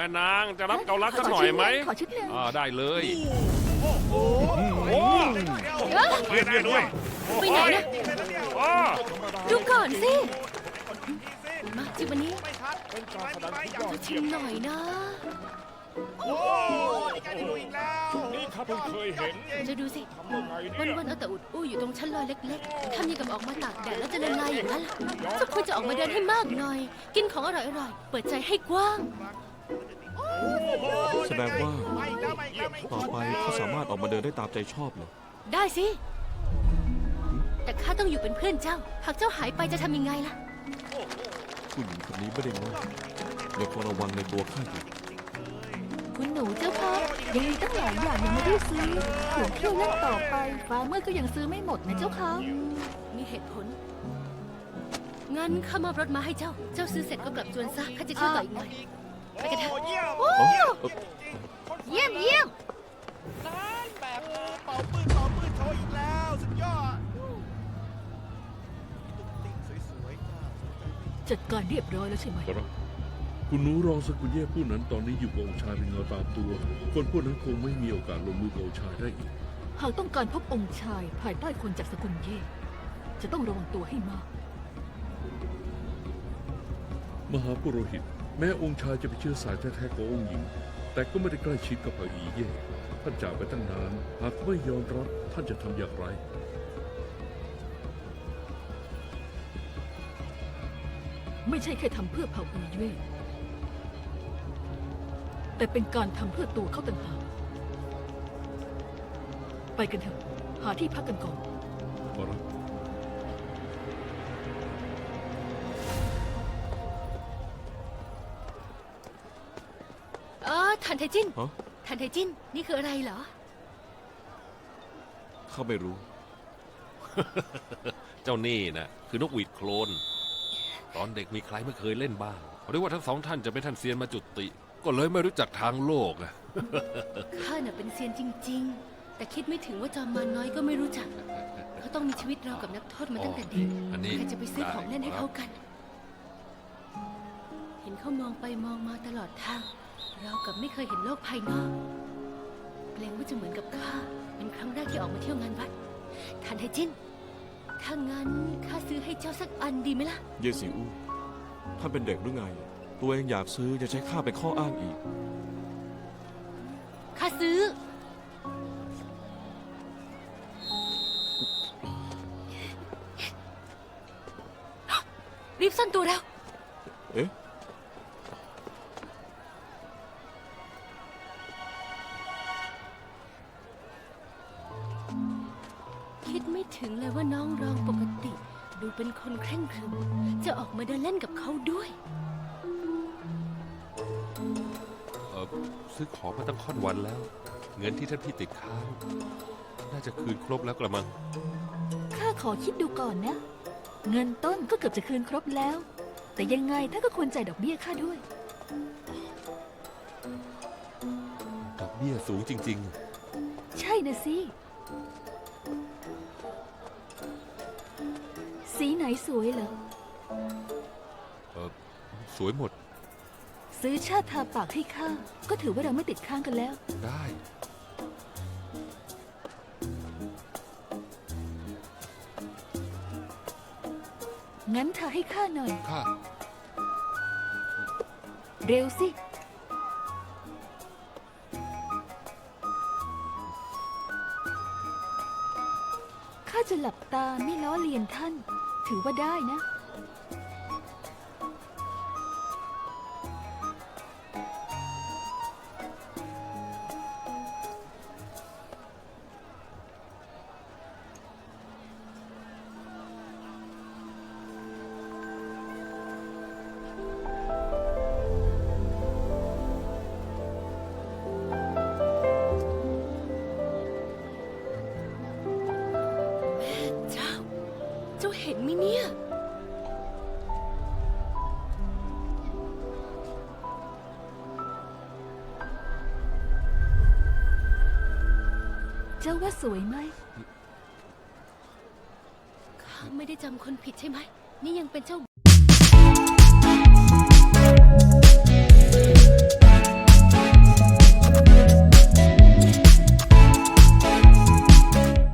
ม่นางจะรับเกาลัดสักหน่อยไหมขอชุดหนึ่งอ่าได้เลยโอ้โอ้ไม่ได้ด้วยไปไหนนะอ๋อดูก่อนสิมาจิบวันนี้ไม่ชัดเป็นการแสดงที่ยอดมาชิเยี่ยมมหน่อยนะโอ้ยการที่ดูอีกแล้วนี่ข้าเพิ่งเคยเห็นจะดูสิวันวันๆเอาแต่อุดอู้อยู่ตรงชั้นลอยเล็กๆทำยังกับออกมาตากแดดแล้วจะละลายอย่างนั้นล่ะสักคนจะออกมาเดินให้มากหน่อย กินของอร่อยๆเปิดใจให้กว้าง แสดงว่าไม่แล้วไม่แล้วไม่ต่อไปเขาสามารถออกมาเดินได้ตามใจชอบเลย ได้สิ แต่ข้าต้องอยู่เป็นเพื่อนเจ้า หากเจ้าหายไปจะทำยังไงล่ะ ผู้หญิงคนนี้ไม่ได้โง่ยังคงระวังในตัวข้าอยู่คุณหนูเจ้าคะยังมีตั้งหลายอย่างยังไม่ได้ซื้อถึงเที่ยวเล่นต่อไป ฟ้ามืดก็ยังซื้อไม่หมดนะเจ้าคะมีเหตุผล งั้นข้ามอบรถมาให้เจ้า เจ้าซื้อเสร็จก็กลับจวนซะข้าจะช่วยต่ออีกหน่อย ไปกันเถอะเยี่ยมเอ้าเอ้าเยี่ยมเยี่ยมนั่นแบบเออเป่าปืนเป่าปืนโชว์อีกแล้ว สุดยอดติ๊กสวยๆจ้าจัดการเรียบร้อยแล้วใช่ไหมครับคุณหนูรองสกุลเย่ผู้นั้นตอนนี้อยู่กับองค์ชายเป็นเงาตามตัว คนพวกนั้นคงไม่มีโอกาสลงมือกับองค์ชายได้อีก หากต้องการพบองค์ชายภายใต้คนจากสกุลเย่จะต้องระวังตัวให้มาก มหาปุโรหิต แม้องค์ชายจะเป็นเชื้อสายแท้ๆขององค์หญิง แต่ก็ไม่ได้ใกล้ชิดกับพระอีเย่ท่านจากไปตั้งนาน หากไม่ยอมรับท่านจะทำอย่างไร ไม่ใช่แค่ทำเพื่อเผ่าอีเย่แต่เป็นการทำเพื่อตัวเขาต่างหากไปกันเถอะ หาที่พักกันก่อนขอรับ ทันเทจินฮะทันเทจินนี่คืออะไรเหรอ ข้าไม่รู้ เจ้านี่นะคือนกหวีดโคลน ตอนเด็กมีใครไม่เคยเล่นบ้างหรือว่าทั้งสองท่านจะเป็นท่านเซียนมาจุติ ก็เลยไม่รู้จักทางโลกอะข้าน่ะเป็นเซียนจริง ๆ แต่คิดไม่ถึงว่าจอมมารน้อยก็ไม่รู้จัก เขาต้องมีชีวิตเรากับนักโทษมาตั้งแต่เด็ก อันนี้ใครจะไปซื้อของเล่นให้เขาได้กัน เห็นเขามองไปมองมาตลอดทาง เรากับไม่เคยเห็นโลกภายนอกเกรงว่าจะเหมือนกับข้าเป็นครั้งแรกที่ออกมาเที่ยวงานวัดทันเทจินถ้างั้นข้าซื้อให้เจ้าสักอันดีไหมล่ะ เยสีอู้ท่านเป็นเด็กหรือไง ตัวเองอยากซื้อจะใช้ข้าเป็นข้ออ้างอีก ข้าซื้อ รีบซ่อนตัวแล้ว เอ๊ะ ดไม่ถึงเลยว่าน้องรองปกติ ดูเป็นคนเคร่งครึมจะออกมาเดินเล่นกับเขาด้วย เออซื้อของมาตั้งค่อนวันแล้ว เงินที่ท่านพี่ติดค้าง น่าจะคืนครบแล้วกระมัง ข้าขอคิดดูก่อนนะ เงินต้นก็เกือบจะคืนครบแล้ว แต่ยังไงท่านก็ควรจ่ายดอกเบี้ยข้าด้วย ดอกเบี้ยสูงจริง ใช่นะสิ สีไหนสวยเหรอๆเออสวยหมดซื้อชาติทาปากให้ข้า ก็ถือว่าเราไม่ติดค้างกันแล้ว ได้ งั้นทาให้ข้าหน่อย ค่ะ เร็วสิ ข้าจะหลับตาไม่ล้อเลียนท่าน ถือว่าได้นะ เาเห็นไหมเนี่ย เจ้าว่าสวยไหม ข้าไม่ได้จำคนผิดใช่ไหม นี่ยังเป็นเจ้า